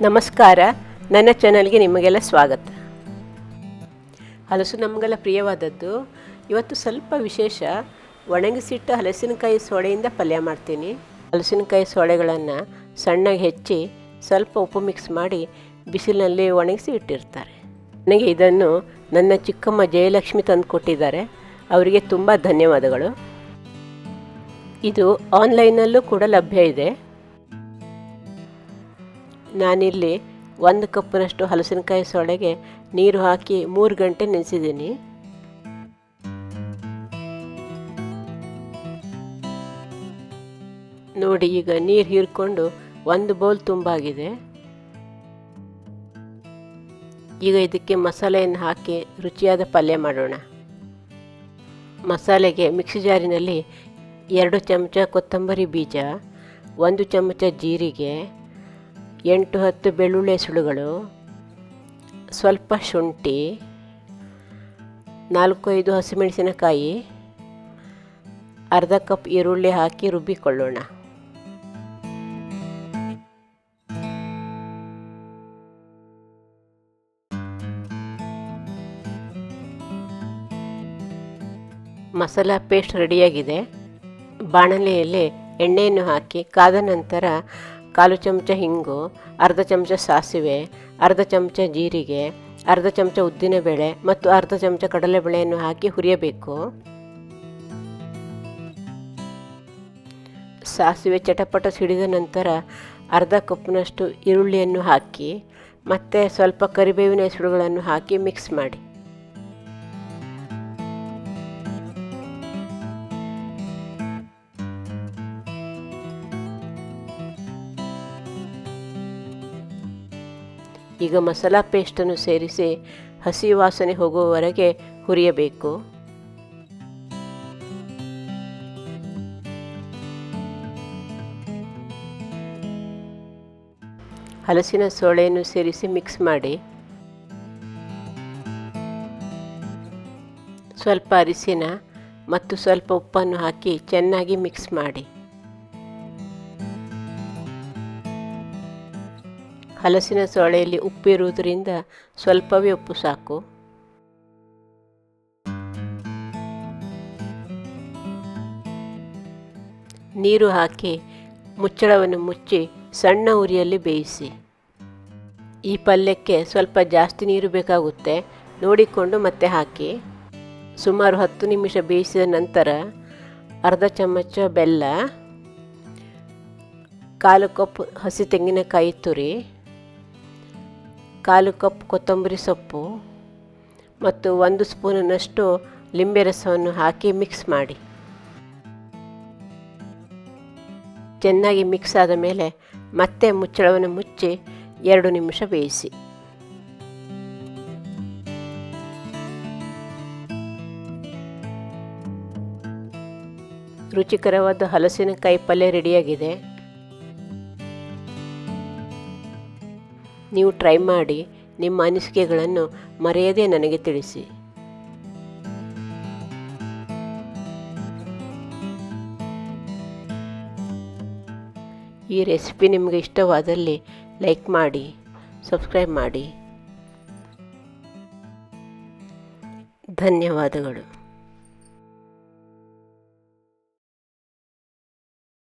ನಮಸ್ಕಾರ. ನನ್ನ ಚಾನಲ್ಗೆ ನಿಮಗೆಲ್ಲ ಸ್ವಾಗತ. ಹಲಸು ನಮಗೆಲ್ಲ ಪ್ರಿಯವಾದದ್ದು. ಇವತ್ತು ಸ್ವಲ್ಪ ವಿಶೇಷ. ಒಣಗಿಸಿಟ್ಟ ಹಲಸಿನಕಾಯಿ ಸೋಡೆಯಿಂದ ಪಲ್ಯ ಮಾಡ್ತೀನಿ. ಹಲಸಿನಕಾಯಿ ಸೋಡೆಗಳನ್ನು ಸಣ್ಣಗೆ ಹೆಚ್ಚಿ ಸ್ವಲ್ಪ ಉಪ್ಪು ಮಿಕ್ಸ್ ಮಾಡಿ ಬಿಸಿಲಿನಲ್ಲಿ ಒಣಗಿಸಿ ಇಟ್ಟಿರ್ತಾರೆ. ನನಗೆ ಇದನ್ನು ನನ್ನ ಚಿಕ್ಕಮ್ಮ ಜಯಲಕ್ಷ್ಮಿ ತಂದು ಕೊಟ್ಟಿದ್ದಾರೆ. ಅವರಿಗೆ ತುಂಬ ಧನ್ಯವಾದಗಳು. ಇದು ಆನ್ಲೈನಲ್ಲೂ ಕೂಡ ಲಭ್ಯ ಇದೆ. ನಾನಿಲ್ಲಿ ಒಂದು ಕಪ್ಪಿನಷ್ಟು ಹಲಸಿನಕಾಯಿ ಸೊಳೆಗೆ ನೀರು ಹಾಕಿ ಮೂರು ಗಂಟೆ ನೆನೆಸಿದ್ದೀನಿ. ನೋಡಿ, ಈಗ ನೀರು ಹೀರ್ಕೊಂಡು ಒಂದು ಬೌಲ್ ತುಂಬಾಗಿದೆ ಈಗ ಇದಕ್ಕೆ ಮಸಾಲೆಯನ್ನು ಹಾಕಿ ರುಚಿಯಾದ ಪಲ್ಯ ಮಾಡೋಣ. ಮಸಾಲೆಗೆ ಮಿಕ್ಸಿ ಜಾರಿನಲ್ಲಿ ಎರಡು ಚಮಚ ಕೊತ್ತಂಬರಿ ಬೀಜ, ಒಂದು ಚಮಚ ಜೀರಿಗೆ ಎಂಟು ಹತ್ತು ಬೆಳ್ಳುಳ್ಳಿ ಸುಳುಗಳು ಸ್ವಲ್ಪ ಶುಂಠಿ, ನಾಲ್ಕು ಐದು ಹಸಿಮೆಣಸಿನಕಾಯಿ, ಅರ್ಧ ಕಪ್ ಈರುಳ್ಳಿ ಹಾಕಿ ರುಬ್ಬಿಕೊಳ್ಳೋಣ. ಮಸಾಲ ಪೇಸ್ಟ್ ರೆಡಿಯಾಗಿದೆ. ಬಾಣಲೆಯಲ್ಲಿ ಎಣ್ಣೆಯನ್ನು ಹಾಕಿ ಕಾದ ನಂತರ ಕಾಲು ಚಮಚ ಹಿಂಗು, ಅರ್ಧ ಚಮಚ ಸಾಸಿವೆ, ಅರ್ಧ ಚಮಚ ಜೀರಿಗೆ, ಅರ್ಧ ಚಮಚ ಉದ್ದಿನಬೇಳೆ ಮತ್ತು ಅರ್ಧ ಚಮಚ ಕಡಲೆಬೇಳೆಯನ್ನು ಹಾಕಿ ಹುರಿಯಬೇಕು. ಸಾಸಿವೆ ಚಟಪಟ ಸಿಡಿದ ನಂತರ ಅರ್ಧ ಕಪ್ನಷ್ಟು ಈರುಳ್ಳಿಯನ್ನು ಹಾಕಿ, ಮತ್ತು ಸ್ವಲ್ಪ ಕರಿಬೇವಿನ ಹೆಸರುಗಳನ್ನು ಹಾಕಿ ಮಿಕ್ಸ್ ಮಾಡಿ. ಈಗ ಮಸಾಲ ಪೇಸ್ಟನ್ನು ಸೇರಿಸಿ ಹಸಿ ವಾಸನೆ ಹೋಗುವವರೆಗೆ ಹುರಿಯಬೇಕು. ಹಲಸಿನ ಸೋಳೆಯನ್ನು ಸೇರಿಸಿ ಮಿಕ್ಸ್ ಮಾಡಿ. ಸ್ವಲ್ಪ ಅರಿಸಿನ ಮತ್ತು ಸ್ವಲ್ಪ ಉಪ್ಪನ್ನು ಹಾಕಿ ಚೆನ್ನಾಗಿ ಮಿಕ್ಸ್ ಮಾಡಿ. ಹಲಸಿನ ಸೊಳೆಯಲ್ಲಿ ಉಪ್ಪಿರುವುದರಿಂದ ಸ್ವಲ್ಪವೇ ಉಪ್ಪು ಸಾಕು. ನೀರು ಹಾಕಿ ಮುಚ್ಚಳವನ್ನು ಮುಚ್ಚಿ ಸಣ್ಣ ಉರಿಯಲ್ಲಿ ಬೇಯಿಸಿ. ಈ ಪಲ್ಯಕ್ಕೆ ಸ್ವಲ್ಪ ಜಾಸ್ತಿ ನೀರು ಬೇಕಾಗುತ್ತೆ. ನೋಡಿಕೊಂಡು ಮತ್ತೆ ಹಾಕಿ. ಸುಮಾರು ಹತ್ತು ನಿಮಿಷ ಬೇಯಿಸಿದ ನಂತರ ಅರ್ಧ ಚಮಚ ಬೆಲ್ಲ, ಕಾಲು ಕಪ್ ಹಸಿ ತೆಂಗಿನಕಾಯಿ ತುರಿ ಕಾಲು ಕಪ್ ಕೊತ್ತಂಬರಿ ಸೊಪ್ಪು ಮತ್ತು ಒಂದು ಸ್ಪೂನಿನಷ್ಟು ಲಿಂಬೆ ರಸವನ್ನು ಹಾಕಿ ಮಿಕ್ಸ್ ಮಾಡಿ. ಚೆನ್ನಾಗಿ ಮಿಕ್ಸ್ ಆದ ಮೇಲೆ ಮತ್ತೆ ಮುಚ್ಚಳವನ್ನು ಮುಚ್ಚಿ ಎರಡು ನಿಮಿಷ ಬೇಯಿಸಿ. ರುಚಿಕರವಾದ ಹಲಸಿನಕಾಯಿ ಪಲ್ಯ ರೆಡಿಯಾಗಿದೆ. ನೀವು ಟ್ರೈ ಮಾಡಿ ನಿಮ್ಮ ಅನಿಸಿಕೆಗಳನ್ನು ಮರೆಯದೆ ನನಗೆ ತಿಳಿಸಿ. ಈ ರೆಸಿಪಿ ನಿಮಗೆ ಇಷ್ಟವಾದಲ್ಲಿ ಲೈಕ್ ಮಾಡಿ ಸಬ್ಸ್ಕ್ರೈಬ್ ಮಾಡಿ. ಧನ್ಯವಾದಗಳು.